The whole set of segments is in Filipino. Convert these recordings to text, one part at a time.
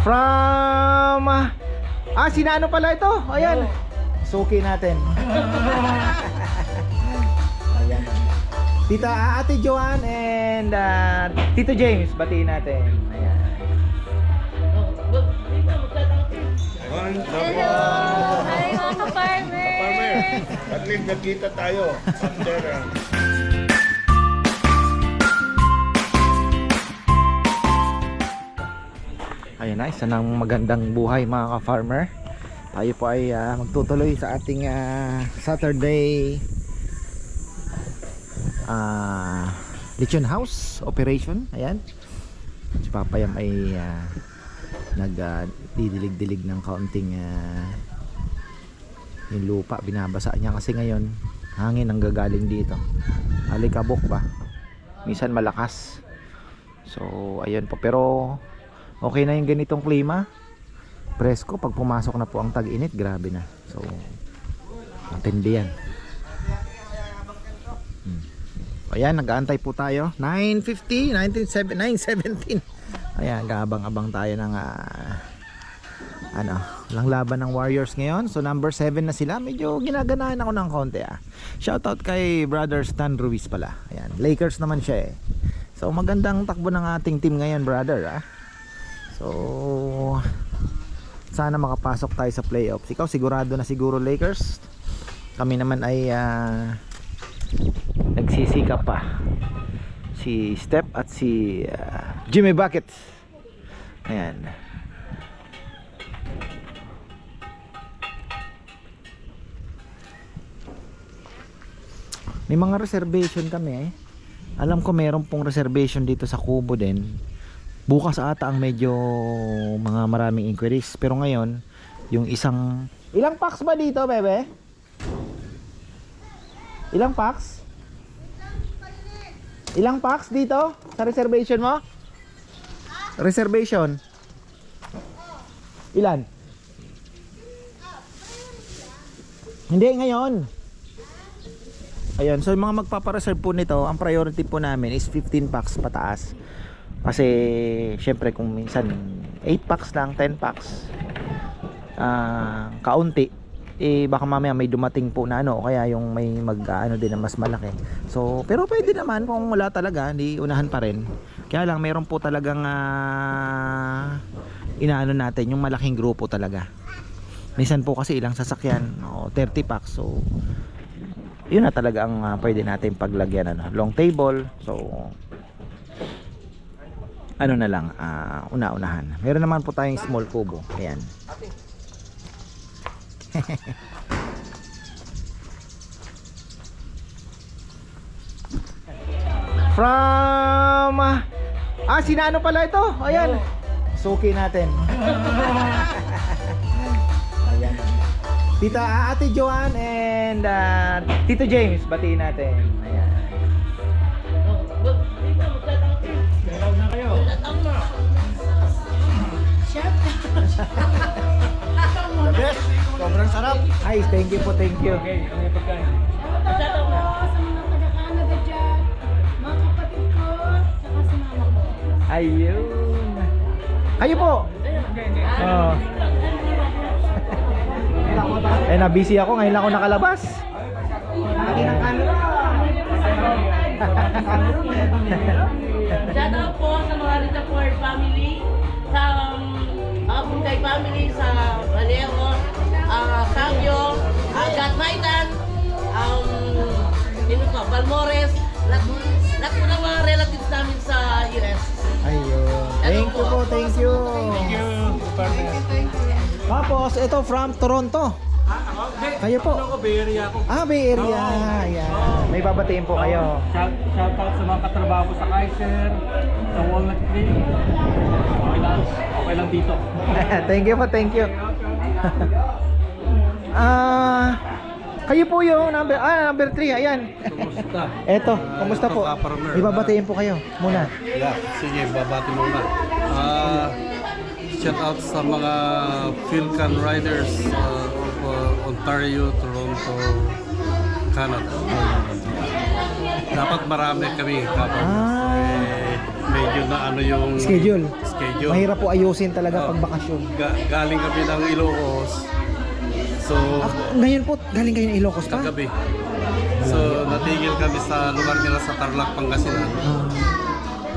From... Ah, sinano pala ito? Ayan. Suki natin. Ayan. Tita ah, Ate Joanne and ah, Tito James, batiin natin. Ayan. One, Hello! Hi mga ka-farmer! Farmer, at least nagkita tayo. After, ah, Ayan na, isa ng magandang buhay mga ka-farmer. Tayo po ay ah, magtutuloy sa ating ah, Saturday ah Lechon House operation. Ayan. Si Papayam ay ah, nag ah, didilig-dilig ng kaunting ah, yung lupa binabasa niya kasi ngayon hangin ang gagaling dito alikabok ba minsan malakas so ayun po pero okay na yung ganitong klima presko pag pumasok na po ang tag-init grabe na so matindi yan hmm. ayan nag-aantay po tayo 9.50 19, 9.17 ayan gabang-abang tayo ng ah, ano, lang laban ng Warriors ngayon. So number 7 na sila. Medyo ginaganahan ako ng konti ah. Shoutout kay brother Stan Ruiz pala. Ayan, Lakers naman siya eh. So magandang takbo ng ating team ngayon, brother ah. So sana makapasok tayo sa playoffs. Ikaw sigurado na siguro Lakers. Kami naman ay ah, nagsisikap pa. Si Step at si ah, Jimmy Buckets. Ayan. May mga reservation kami eh. Alam ko meron pong reservation dito sa Kubo din. Bukas ata ang medyo mga maraming inquiries. Pero ngayon, yung isang... Ilang packs ba dito, bebe? Ilang packs? Ilang packs dito sa reservation mo? Reservation. Ilan? Hindi, ngayon. Ayun, so yung mga magpapareserve po nito, ang priority po namin is 15 packs pataas. Kasi syempre kung minsan 8 packs lang, 10 packs. ah kaunti eh baka mamaya may dumating po na ano kaya yung may mag ano din na mas malaki. So, pero pwede naman kung wala talaga, hindi unahan pa rin. Kaya lang meron po talagang ah, inaano natin yung malaking grupo talaga. Minsan po kasi ilang sasakyan, o 30 packs. So, yun na talaga ang ah, pwede natin paglagyan ano, long table so ano na lang ah, una-unahan. Meron naman po tayong small kubo. Ayan. From ah sinano pala ito. Ayan. Suki natin. Ayan. Tita ah, Ate Joanne and ah, Tito James, batiin natin. Ayan. Sarap. Ay, thank you po, thank you. Shoutout po sa mga taga-Canada dyan, mga kapatid ko, tsaka si mama ko. Ayun. Kayo po. Oh. eh, na-busy ako. Ngayon lang ako nakalabas. Shoutout po sa mga Rita Ford family, sa um, mga Buntay family, sa Valero, uh, Sabio, uh, Gat Maitan, um, sino pa, Balmores, lahat, lahat po ng mga relatives namin sa US. Ayun. Thank you po, thank you. Thank you, Tapos, ito from Toronto. Kayo po. Ako, Bay Area ako. Ah, Bay Area. Ayan. May babatiin po kayo. Shout, shout out sa mga katrabaho ko sa Kaiser, sa Walnut Creek. Okay lang, okay lang dito. thank you po, thank you. Ah, kayo po yung number ah number 3, ayan. Kumusta? Eto, kumusta po? Ka-farmer. May babatiin po kayo muna. Yeah, sige, babati muna. Ah, shout out sa mga Philcan Riders uh, of uh, Ontario, Toronto, Canada. Dapat marami kami kapag Ah. eh, medyo na ano yung Schedule. schedule Mahirap po ayusin talaga pag bakasyon. ga- galing kami ng Ilocos. So, Ah, ngayon po, galing kayo ng Ilocos pa? kagabi. So, natigil kami sa lugar nila sa Tarlac, Pangasinan. Ah,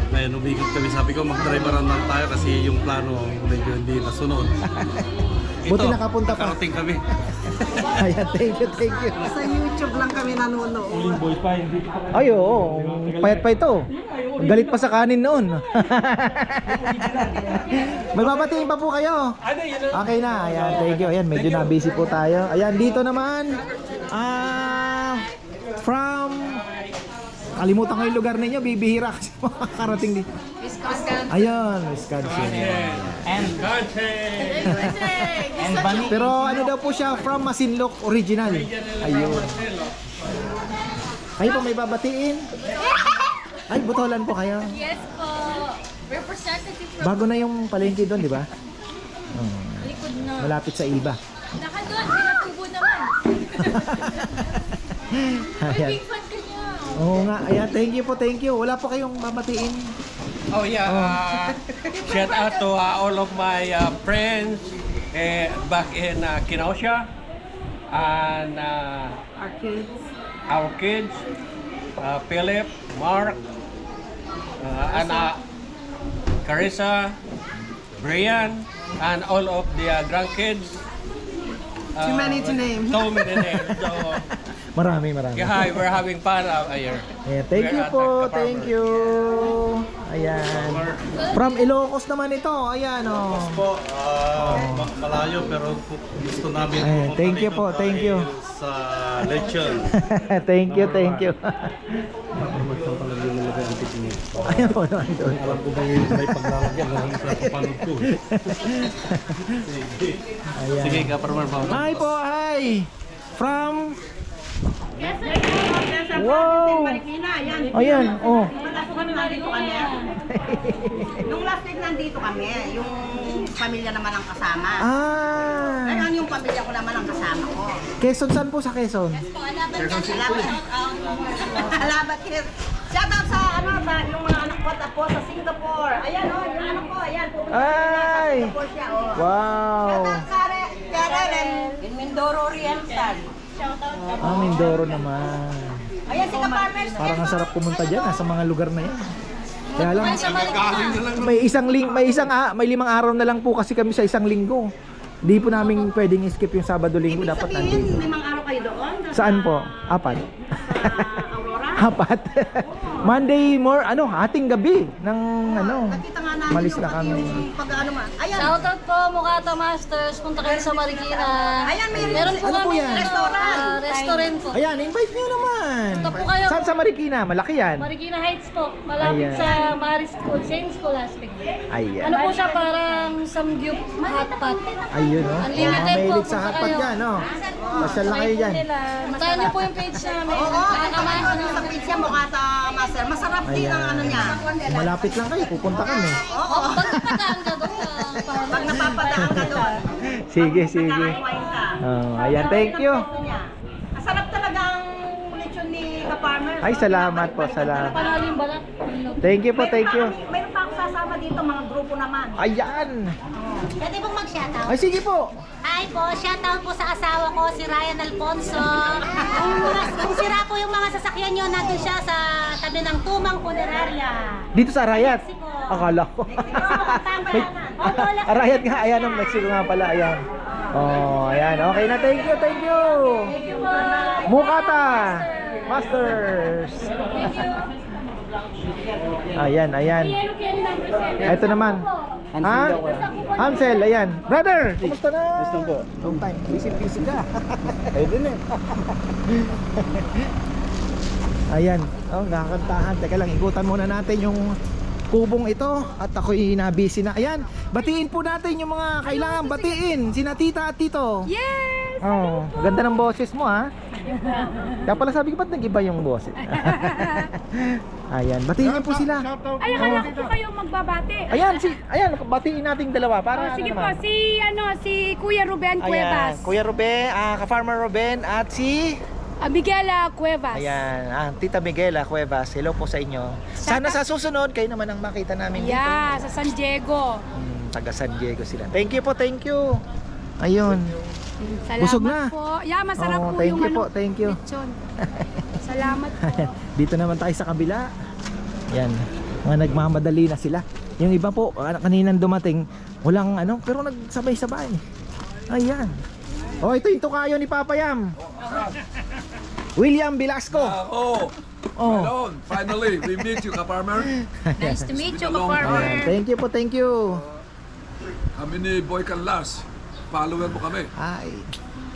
Ngayon, umikot kami. Sabi ko, mag-drive around lang tayo kasi yung plano medyo hindi nasunod. Buti nakapunta pa. nakarating kami. ayan, thank you, thank you. Sa YouTube lang kami nanonood. Ay, oo. Payat pa ito. Galit pa sa kanin noon. May babatiin pa po kayo. Okay na. Ayan, thank you. Ayan, medyo na busy po tayo. Ayan, dito naman. Ah, from Kalimutan ko yung lugar ninyo, bibihira kasi makakarating din. Ayun, Wisconsin. Pero ano daw po siya, from Masinloc original. Ayun. Kayo po may babatiin? Ay, butolan po kayo. Yes po. Representative from Bago na yung palengke doon, di ba? Hmm, likod na. malapit sa Ilba. Naka doon, pinatubo naman. Ayan. Big fan ka niya. Oo nga, ayan, thank you po, thank you. Wala po kayong babatiin. Oh yeah, uh, shout out to uh, all of my uh, friends uh, back in uh, Kenosha and uh, Our kids. our kids, uh, Philip, Mark, uh, and uh, Carissa, Brian, and all of the uh, grandkids. Too many to name. Too many names. So, Marami, marami. yeah, hi, we're having fun out here. Ayan, thank you We're at po, thank you. Ayan. From Ilocos naman ito, ayan oh. po, ah, ma- malayo pero gu- gusto namin Ayan, thank you po, thank you. Sa lechon. thank you, thank you. Ayan po naman doon. Alam ko ba yung may paglalagyan lang sa kapanood ko. Ayan. Sige, Kaparmer, ma'am. Hi po, hi! From... Wow! Ayan, oh. nandito kami. Nung last week nandito kami, yung pamilya naman ang kasama. Ah! Ngayon yung pamilya ko naman ang kasama ko. Quezon, saan po sa Quezon? Alabat. Alabat kids. Shout out sa ano sa yung mga anak ko at po sa Singapore. Ayan oh, yung anak ko, ayan. Pupunta Ay! Singapore siya oh. Wow! Shout out sa Re- Karen in Mindoro Oriental. Ah, Mindoro naman. Ayan si Kaparmers. Parang ang sarap pumunta dyan, ah, sa mga lugar na yan. Kaya lang, may isang ling, may isang ah, may limang araw na lang po kasi kami sa isang linggo. Di po namin pwedeng skip yung Sabado Linggo, dapat Sabihin, nandito. limang araw kayo doon. Saan po? Apat. Sa Aurora. Apat. Monday more ano, ating gabi ng ano. Nakita nga namin Malis yung na kami. yung pag-ano man. Ayan. Shoutout po, Mukata Masters. Punta kayo sa Marikina. Ayan, may Meron po Ano po kami yan? Restaurant. ah, restaurant po. Ayan, invite niyo naman. Punta po kayo. Saan sa Marikina? Malaki yan. Marikina Heights po. Malapit Ayan. sa Maris School, St. Scholastic. Ayan. Ano po siya parang samgyup hot pot. Ayun, no? Unlimited Mga po, mahilig sa punta hotpot kayo. dyan, no? Pasyal na kayo dyan. Puntahan niyo po yung page namin. Oo, Nakakamahan ano sa pizza mo kata master. Masarap din ang ano niya. Malapit lang kayo, pupunta kami. Oo. Pag napadaan ka doon, Pag napapadaan ka doon. Sige, sige. Oh, ayan, thank you. Masarap talaga ang lechon ni Ka-Farmer. Ay, salamat po, salamat. Balat. Thank you po, thank you. Mayroon pa ako sasama dito, mga grupo naman. Ayan. Pwede pong mag-shoutout? Ay, sige po. Hi po, shoutout po sa asawa ko, si Ryan Alfonso. Kung, kung sira po yung mga sasakyan nyo, nandun siya sa tabi ng Tumang Funeraria. Dito sa Arayat. Akala ko. May- Arayat nga, ayan ang Mexico nga pala, ayan. Oh, ayan. Okay na, thank you, thank you. Mukata. Masters. Ayan, ayan. Ito naman. Ha? Hansel, ayan. Brother, kumusta na? Gusto po. Long time. Busy, busy ka. Ayun din eh. Ayan. Oh, nakakantahan. Teka lang, ikutan muna natin yung kubong ito at ako'y nabisi na. Ayan, batiin po natin yung mga kailangan batiin. Sina tita at tito. Yes! Oh, ganda ng boses mo ha. Kaya pala sabi ko, ba't nag-iba yung boses? Ayan, batiin niyo po sila. Ay, akala ko po kayo magbabate. Ayan, si, ayan, batiin nating dalawa para Oh, sige ano po, naman. si ano, si Kuya Ruben Ayan, Cuevas. Kuya Ruben, ah, ka-farmer Ruben at si Ah, Miguela Cuevas. Ayan, ah, Tita Miguela Cuevas, hello po sa inyo. Sana sa susunod, kayo naman ang makita namin dito. Yeah, sa San Diego. Hmm, taga San Diego sila. Thank you po, thank you. Ayun. Salamat Busog na. po. Yeah, masarap Oh, po thank yung you ano, po, thank you. lechon. Salamat po. Dito naman tayo sa kabila. Yan. Mga nagmamadali na sila. Yung iba po, ah, kaninang dumating, walang ano, pero nagsabay-sabay. Ayan. Oh, ito yung tukayo ni Papa Yam. William Velasco. Oh, Oh. hello. Finally, we meet you, Kaparmer. Nice to meet you. Ayan. Thank you po, thank you. Kami ni Boy Canlas. Follower mo kami. Ay.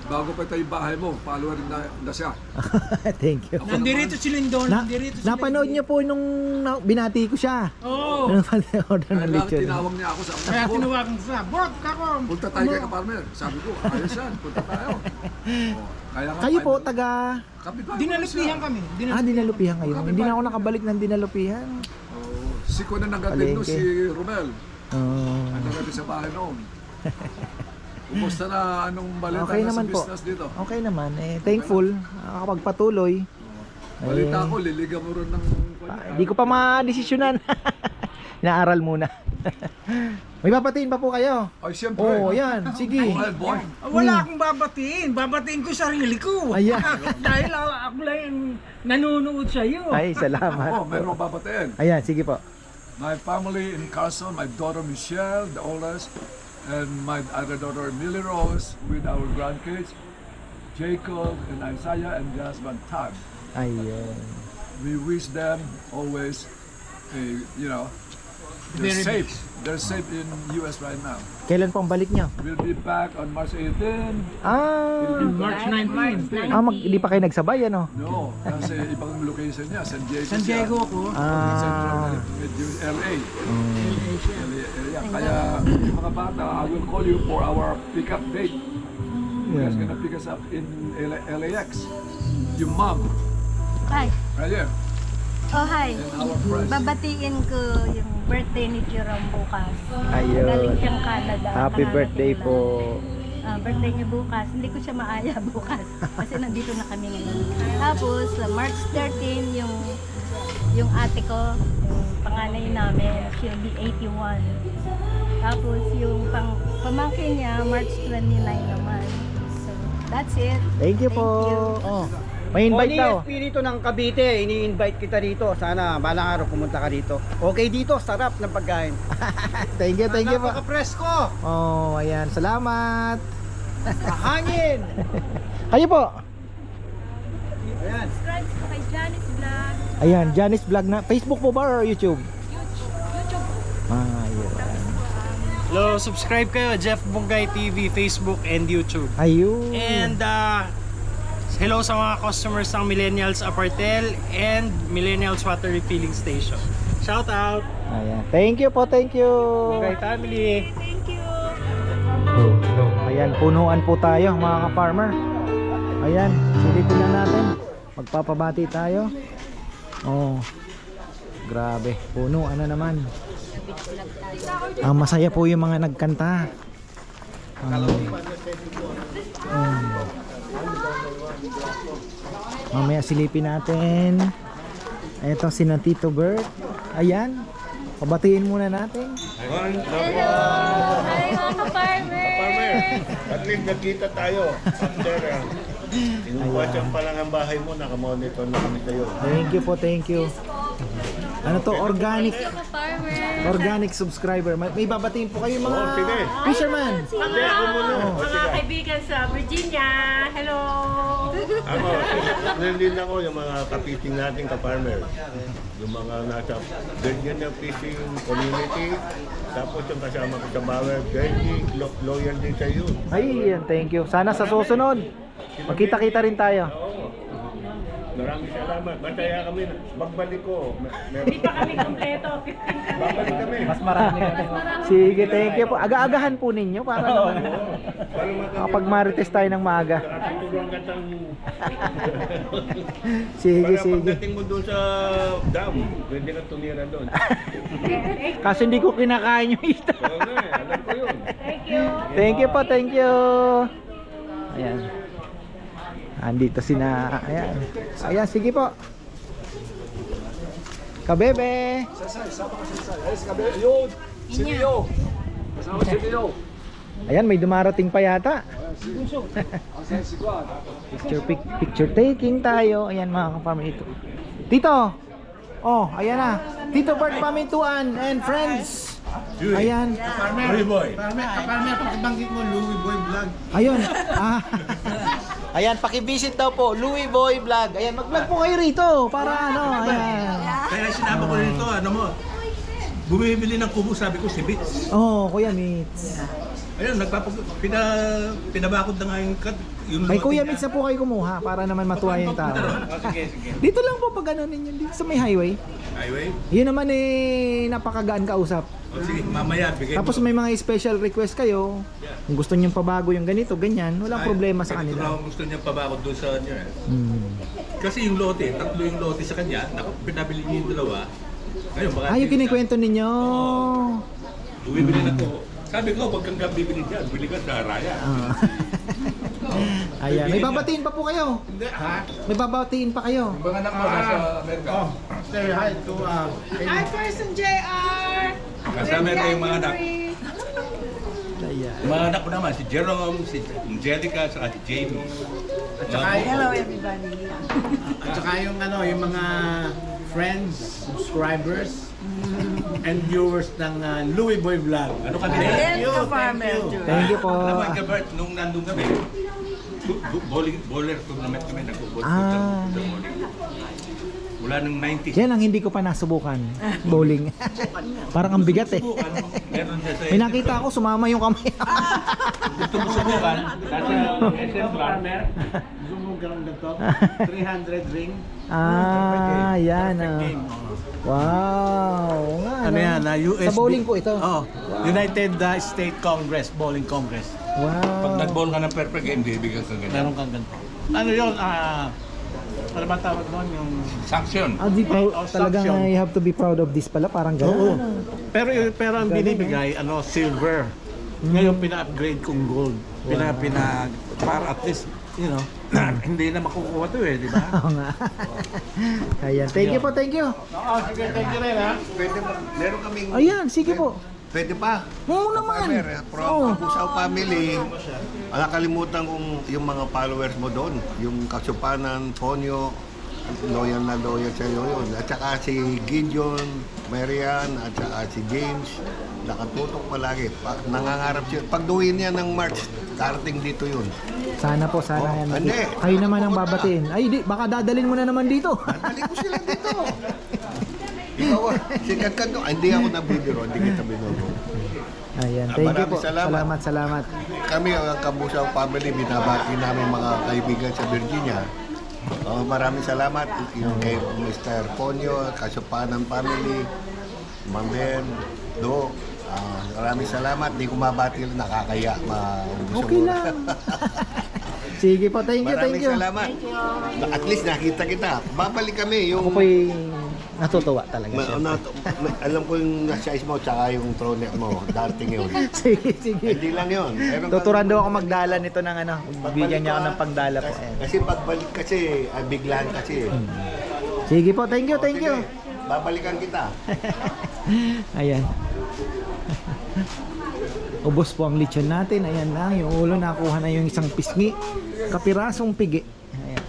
Bago pa tayo yung bahay mo, follower na, na siya. thank you. Nandito si Lindon, Na, nandito si napanood niyo po nung na, binati ko siya. Oo. Nung order ng Kaya lang lechon. tinawag niya ako sa Kaya ko. tinawagan ko siya, Bot, kako. Punta tayo kay Kaparmer. Sabi ko, ayos yan, punta tayo. Oh, kaya nga, Kayo po, taga... Kami ba? Dinalupihan kami. Ah, Dinalupihan. dinalupihan kayo. Hindi na ako nakabalik ng dinalupihan. Oh, si Kuya na nagatin no, Palengke. si Romel. Oh. Ang nagatin sa bahay noon. Kumusta na anong balita Okay na naman sa po. business dito? Okay naman. Eh, thankful. Nakakapagpatuloy. Balita Eh, ko, liliga mo rin ng... ah, Hindi ko pa ma-desisyonan. Inaaral muna. May papatiin pa po kayo. Ay, siyempre. Oo, oh, yan. Sige. Well, boy. Ah, Wala akong babatiin. Babatiin ko sarili ko. Ayan. Dahil ako, ako lang yung nanonood sa iyo. Ay, Oh, salamat. meron akong babatiin. Ayan, sige po. My family in Carson, my daughter Michelle, the oldest, and my other daughter Millie Rose with our grandkids, Jacob and Isaiah and Jasmine Tad. Ayun. We wish them always, a, you know, they're Very safe. They're safe in US right now. Kailan po ang balik nyo? We'll be back on March 18. Ah, March 19. ah mag, hindi pa kayo nagsabay, ano? No, kasi ibang location niya, San Diego. San siya. Diego ko. Central Ah, medyo LA. LA area. Kaya yung mga bata, I will call you for our pick-up date. You guys Yeah. gonna pick us up in LA, LAX. Yung mom, Hi. right here, Oh, hi. Babatiin ko yung birthday ni Jerome bukas. Ayun. Galing siyang Canada. happy Nakarating birthday lang. po. Ah, birthday niya bukas. Hindi ko siya maaya bukas. Kasi nandito na kami ngayon. Tapos, ah, March 13, yung yung ate ko, yung panganay namin, she'll be 81. Tapos, yung pang, pamangkin niya, March 29 naman. So, that's it. Thank you po. Oh. May invite daw. Espiritu ng Cavite, ini-invite kita dito. Sana balang araw pumunta ka dito. Okay dito, sarap ng pagkain. Thank you, thank you po. Napaka-presko. Oh, ayan. Salamat. Hangin. Kayo po. Subscribe po kay Janice Vlog. Ayan, Janice Vlog na. Facebook po ba or YouTube? YouTube. Ah, ayun. Hello, subscribe kayo. Jeff Bungay TV, Facebook and YouTube. Ayun. And uh, hello sa mga customers ng Millennials Apartel and Millennials Water Refilling Station. Shout out! Ayan. Thank you po, thank you. Bungay family! Ayan, punuan po tayo mga ka-farmer. Ayan, silipin na natin. Magpapabati tayo. Oh. Grabe, punuan na naman. Ang masaya po yung mga nagkanta. Um, um, mamaya silipin natin. Ito si na Tito Bert. Ayan. Pabatiin muna natin. Hi, mga ka-farmer! Farmer, at least nagkita tayo. After, uh, inuwasan pa lang ang bahay mo, nakamonitor na kami sa'yo. Thank you po, thank you. Ano to, organic organic subscriber. May, may babatiin po kayo mga Oo, sige. fisherman. Hindi, ako muna. O, Mga sige. kaibigan sa Virginia, hello! Ako, nandun ako yung mga kapiting natin ka-farmer. Yung mga nasa Virginia Fishing Community. Tapos yung kasama ko sa Bauer, Benji, lo- loyal din sa iyo. Ay, yan, thank you. Sana sa susunod, magkita-kita rin tayo. Maraming salamat. Masaya kami. na- Magbalik ko. Hindi pa kami kompleto. Babalik kami. Mas marami Sige, thank you po. Aga-agahan po ninyo para naman Para kapag marites tayo ng maaga. Nakatulong ka. Sige, Para sige. pagdating mo doon sa dam, pwede ka tumira doon. Kasi hindi ko kinakain yung isda. Oo nga eh, alam ko yun. Thank you po, thank you. Ayan. Andito sina, ayan. Ayan, sige po. Kabebe. Ka! Ayan, may dumarating pa yata. Picture pic, picture taking tayo. Ayan mga ka-farmer ito. Tito. Oh, ayan na. Tito Bert Pamintuan and friends. Ayan. Louis Boy. Ayun. Ah. Ayan, paki-visit daw po Louis Boy Vlog. Ayan, mag-vlog po kayo rito para ano, ayan. Kaya sinama ko rin ito, ano mo, bumibili ng kubo, sabi ko si Bits. Oh, Kuya Mitz. Ayun, nagpapag... Pina, pinabakod na nga yung... kat- yung Kay Kuya Mitz na po kayo kumuha para naman matuwa yung tao. Oh, sige, sige. Dito lang po pag ano ninyo, dito sa may highway. Highway? Yun naman eh, napakagaan kausap. O sige, mamaya, bigay Tapos mo. may mga special request kayo. Kung gusto niyo pabago yung ganito, ganyan, walang Ay, problema sa ganito kanila. lang ang gusto niya pabakod doon sa kanya. eh. Hmm. Kasi yung lote, tatlo yung lote sa kanya, naku, pinabili niya yung dalawa. Ngayon, baka... Ah, yung kinikwento ninyo. Bumibili na ko. Sabi ko, pag kang bibili dyan, bili ka sa Raya. Ah. Ayan, may babatiin pa po kayo. May babatiin pa kayo. Yung mga anak mo nasa Amerika. Hi, Person JR! Kasama ko yung mga anak. Yung mga anak ko naman, si Jerome, si Angelica, saka si Jamie. At saka, Hello everybody. At saka yung ano, yung mga friends, subscribers, and viewers ng uh, Louie Boy Vlog. ano kami And the farmer. Thank you po. Alam mo, Gabert, nung nandun kami, bu- bu- bowling, bowler tournament kami, nag-bowling Ah. Mula nung 90s. Yan ang hindi ko pa nasubukan. Bowling. Parang ang bigat eh. Subukan. Meron siya sa May nakita ako, sumama yung kamay. Gusto mo subukan? Nasa SM Farmer. Gusto mo ganun ganito? 300 ring. ah, yan ah. Wow. Nga, Ano yan? USB? Sa bowling po ito. Oh, United uh, States Congress, Bowling Congress. Wow. Pag nag-bowl ka ng perfect game, bibigyan ka ganyan. Meron kang ganito. Ano yun? Ah, ano ba tawag doon? Yung... Sanction. Ah, di proud, Oh, talagang suction. you have to be proud of this pala, parang Oo. gano'n. Pero pero ang binibigay ano silver. Ngayon pina-upgrade kong gold. Pina pina para at least you know, hindi na makukuha to eh, di ba? Oo nga. Ayan, thank you po, thank you. Oo, sige, thank you rin ha. Pwede ba? Meron kaming... Ayan, sige po. Pwede pa. Oo naman. Farmer, eh, from Oo. Family. Ah, nakalimutan kong yung mga followers mo doon. Yung Kasupanan, Ponyo, loyal na loyal sa iyo yun. At saka si Gideon, Marian, at saka si James. Nakatutok palagi. Pa, nangangarap siya. Pagduhin niya ng March, darating dito yun. Sana po, sana Oh, yan. hindi. Kayo naman ang Pupunta. babatiin. Ay, di, baka dadalhin mo na naman dito. Dali ko sila dito. Ikaw, ah, sikat ka doon. Hindi ako nabibiro, hindi kita binuro. Ayan, thank you Maraming po. salamat. Salamat, salamat. Kami ang Kabusaw family, binabati namin mga kaibigan sa Virginia. Oh, maraming salamat yung kay Mr. Ponyo, Kasupanan family, Ma'am Ben, Do. Ah, maraming salamat. Di ko mabati lang nakakaya. Ma Okay lang. Sige po, thank you, thank Maraming you. salamat. At least nakita kita. Babalik kami yung Ako po'y natutuwa talaga Ma- siya. ano, ma- alam ko yung size mo tsaka yung throw net mo. Dating yun. sige, sige. Hindi lang yun. Meron Tuturan daw ako magdala nito ng ano. Bigyan niya ako ng pagdala po. Ayan. Kasi pagbalik kasi, ay biglaan kasi. Sige po, thank you, thank you. Sige, babalikan kita. Ayan. Ubos po ang lechon natin. Ayan lang. Yung ulo nakuha na yung isang pisngi. Kapirasong pigi. Ayan.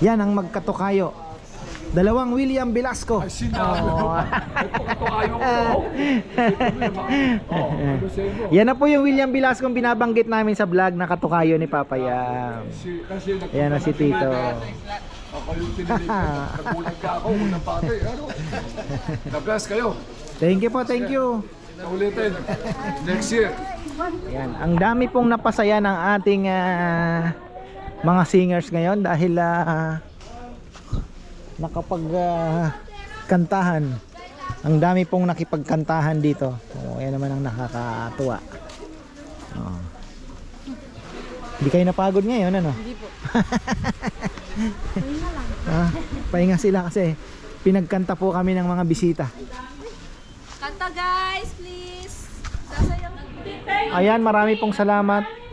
Yan ang magkatukayo. Dalawang William Velasco. Ay. Ito ayaw ko. Oh, ano sa'yo mo? Yan na po yung William Velasco ang binabanggit namin sa vlog na katukayo ni Papa Yam. Si, kasi nagpunta Ayan na si Tito. Ako yung tinilipat. Nagulat ka ako. Unang pati. Ano? Bless kayo. Thank you po, thank you. Ulitin. Next year. Yan, ang dami pong napasaya ng ating ah, mga singers ngayon dahil ah, nakapag ah, kantahan. Ang dami pong nakipagkantahan dito. Oh, yan naman ang nakakatuwa. Oh. Hindi kayo napagod ngayon, ano? Hindi po. ah, pahinga sila kasi pinagkanta po kami ng mga bisita. Kanta guys, please. Ayan, marami pong salamat.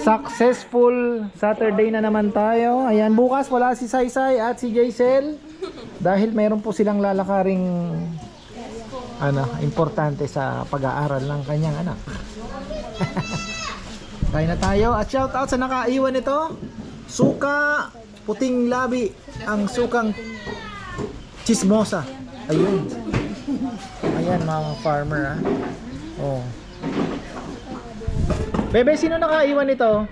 Successful Saturday na naman tayo. Ayan, bukas wala si Saysay at si Jaisel. Dahil mayroon po silang lalakaring ano, importante sa pag-aaral ng kanyang anak. Kain na tayo. At shout out sa nakaiwan nito. Suka, puting labi, ang sukang chismosa. Ayun. Ayan mga farmer ah. Oh. Bebe, sino nakaiwan nito?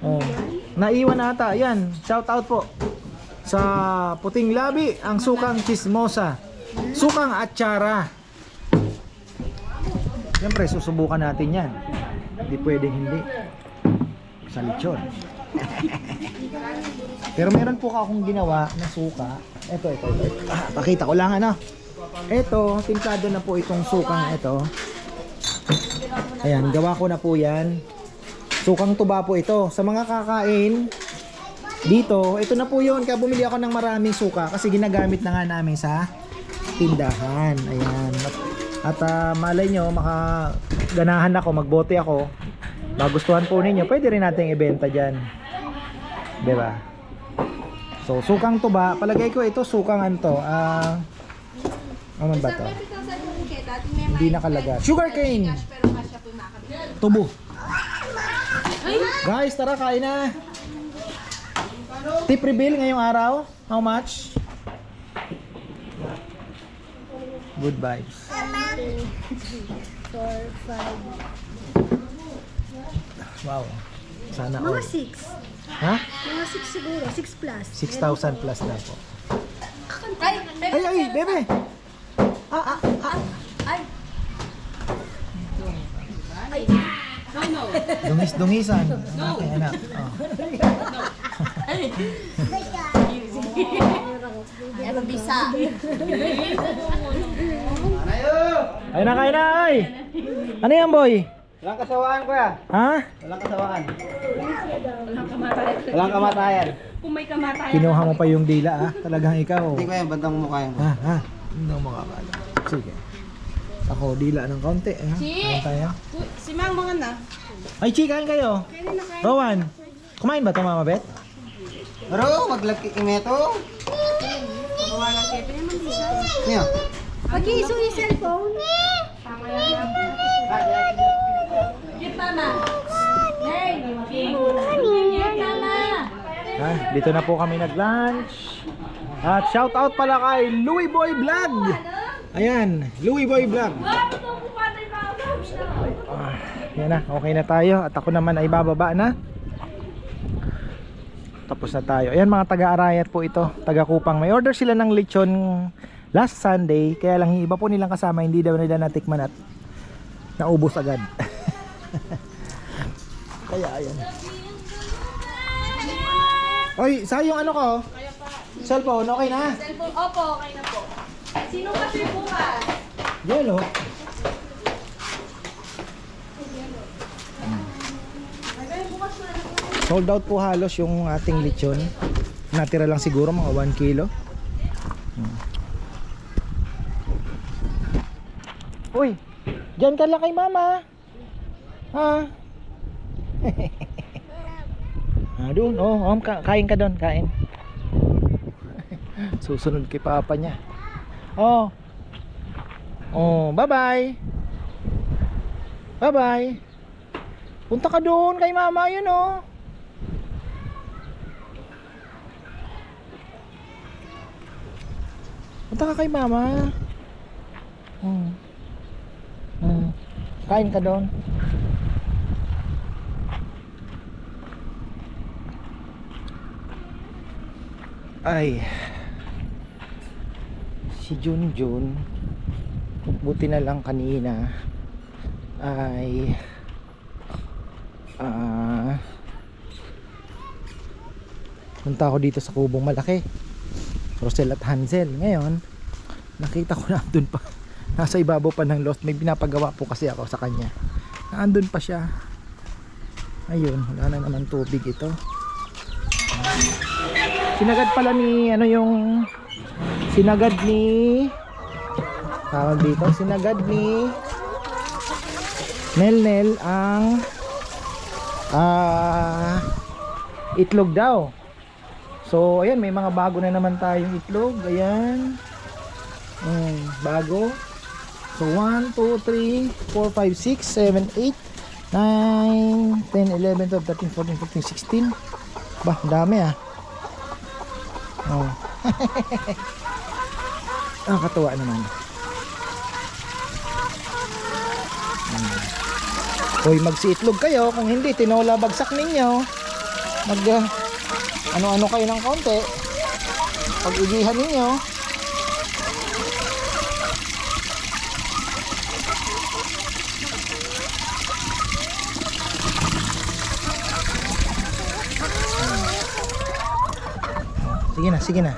Oh. Naiwan ata. Ayan, shout out po. Sa puting labi, ang sukang chismosa. Sukang atsara. Siyempre, susubukan natin yan. Hindi pwedeng hindi. Sa lechon. Pero meron po akong ginawa na suka. Ito, ito. ito. Ah, pakita ko lang ano. Ito, timplado na po itong sukang ito. Ayan, gawa ko na po yan. Sukang tuba po ito. Sa mga kakain, dito, ito na po yun. Kaya bumili ako ng maraming suka kasi ginagamit na nga namin sa tindahan. Ayan. At, ah, malay nyo, makaganahan ako, magbote ako. Magustuhan po ninyo, pwede rin nating ibenta dyan. ba? So, sukang tuba, palagay ko ito sukang anto. Ah, ano ba to? Hindi nakalagay. Sugar cane. Tubo. Guys, tara kain na. Tip reveal ngayong araw. How much? Good vibes. Four, five. Wow. Sana Mga all. six. Ha? Mga six siguro. Six plus. 6,000 plus na po. Ay, Ay, ay, bebe. Ah, ah, ah. Ay. Ay. No, no. Dungis-dungisan. Ang aking anak. Oh. Ano bisa? Ay na, kain na, ay. Ano yan, boy? Walang kasawaan kuya. Ha? Walang kasawaan. Walang kamatayan. Walang kamatayan. Kung may kamatayan. Kinuha mo pa yung dila, ah. Talagang ikaw. Hindi ko yan, bandang mukha yan. Ha, ha. Hindi mo makakala. Sige. Ako, dila ng konti. Eh, ha? Kain tayo. Si Mang mga na. Ay, Chi, kain kayo. Rowan, kumain ba ito, Mama Beth? Pero, maglaki imeto. Wala kayo. Pinaman bisa. Niyo. Pag-iso yung cellphone. Tama yan. Get mama. Hey. Ha, dito na po kami nag-lunch. At shout out pala kay Louie Boy Vlog. Ayan, Louie Boy Vlog. Yan na, okay na tayo. At ako naman ay bababa na. Tapos na tayo. Ayan mga taga-arayat po ito. Taga-kupang. May order sila ng lechon last Sunday. Kaya lang yung iba po nilang kasama hindi daw nila natikman at naubos agad. kaya ayan. Oy, sa yung ano ko? Cellphone, okay na? Cellphone. Opo, okay na po. Sino kasi bukas? Yelo. Sold out po halos yung ating lechon. Natira lang siguro mga 1 kilo. Hmm. Uy, dyan ka lang kay mama. Ha? ah, doon. Oh, oh ka- kain ka doon, kain. Susunod kay papa niya. Oh. Oh, bye-bye. Bye-bye. Punta ka doon kay mama, yun oh. Punta ka kay mama. Hmm. Hmm. Kain ka doon. Ay. Si Junjun buti na lang kanina ay ah punta ako dito sa kubong malaki Rosel at Hansel ngayon nakita ko na andun pa nasa ibabaw pa ng lost may pinapagawa po kasi ako sa kanya andun pa siya ayun wala na naman tubig ito sinagad pala ni ano yung sinagad ni tawag dito sinagad ni Nel-nel ang ah itlog daw. So, ayan, may mga bago na naman tayong itlog. Ayan. Mm, bago. So, 1, 2, 3, 4, 5, 6, 7, 8, 9, 10, 11, 12, 13, 14, 15, 16. Bah, dami ah. Oh. Nakakatuwa naman. Hmm. Hoy, magsiitlog kayo. Kung hindi, tinola bagsak ninyo. Mag, ah, ano-ano kayo ng konti. Pag-igihan ninyo. Sige na, sige na.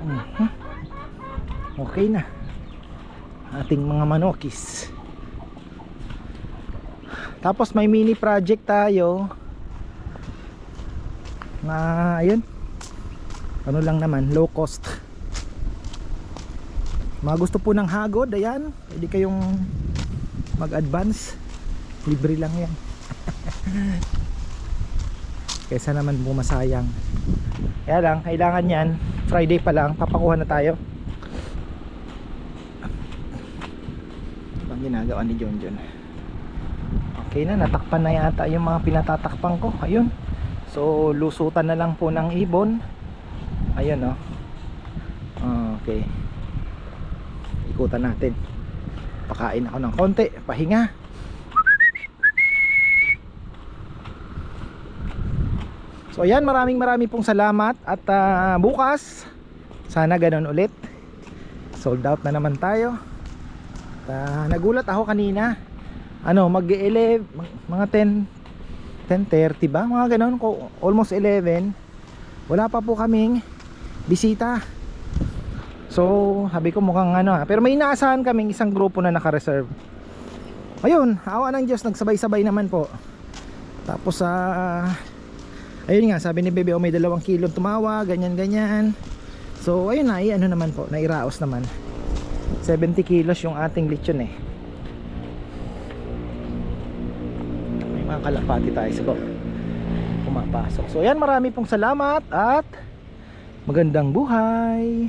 Mhm. Okay na. Ating mga manokis. Tapos may mini project tayo. Na ayun. Ano lang naman, low cost. Mga gusto po ng hagod, ayan. Pwede kayong mag-advance. Libre lang yan. Kesa naman bumasayang. Kaya lang, kailangan yan. Friday pa lang, papakuha na tayo. Ang ginagawa ni John John. Okay na, natakpan na yata yung mga pinatatakpan ko. Ayun. So, lusutan na lang po ng ibon. Ayun, oh. Okay. Ikutan natin. Pakain ako ng konti. Pahinga. So ayan, maraming maraming pong salamat at ah, bukas sana ganun ulit. Sold out na naman tayo. At, ah, nagulat ako kanina. Ano, mag-11 mga 10 10:30 ba? Mga ganun, almost 11. Wala pa po kaming bisita. So, sabi ko mukhang ano, ah, pero may inaasahan kaming isang grupo na naka-reserve. Ayun, awa ng Diyos, nagsabay-sabay naman po. Tapos sa ayun nga, sabi ni Bebe, oh, may dalawang kilong tumawa, ganyan ganyan. So, ayun na, ano naman po, nairaos naman. 70 kilos yung ating lechon eh. May mga kalapati tayo sa. Pumapasok. So, ayan, marami pong salamat at magandang buhay.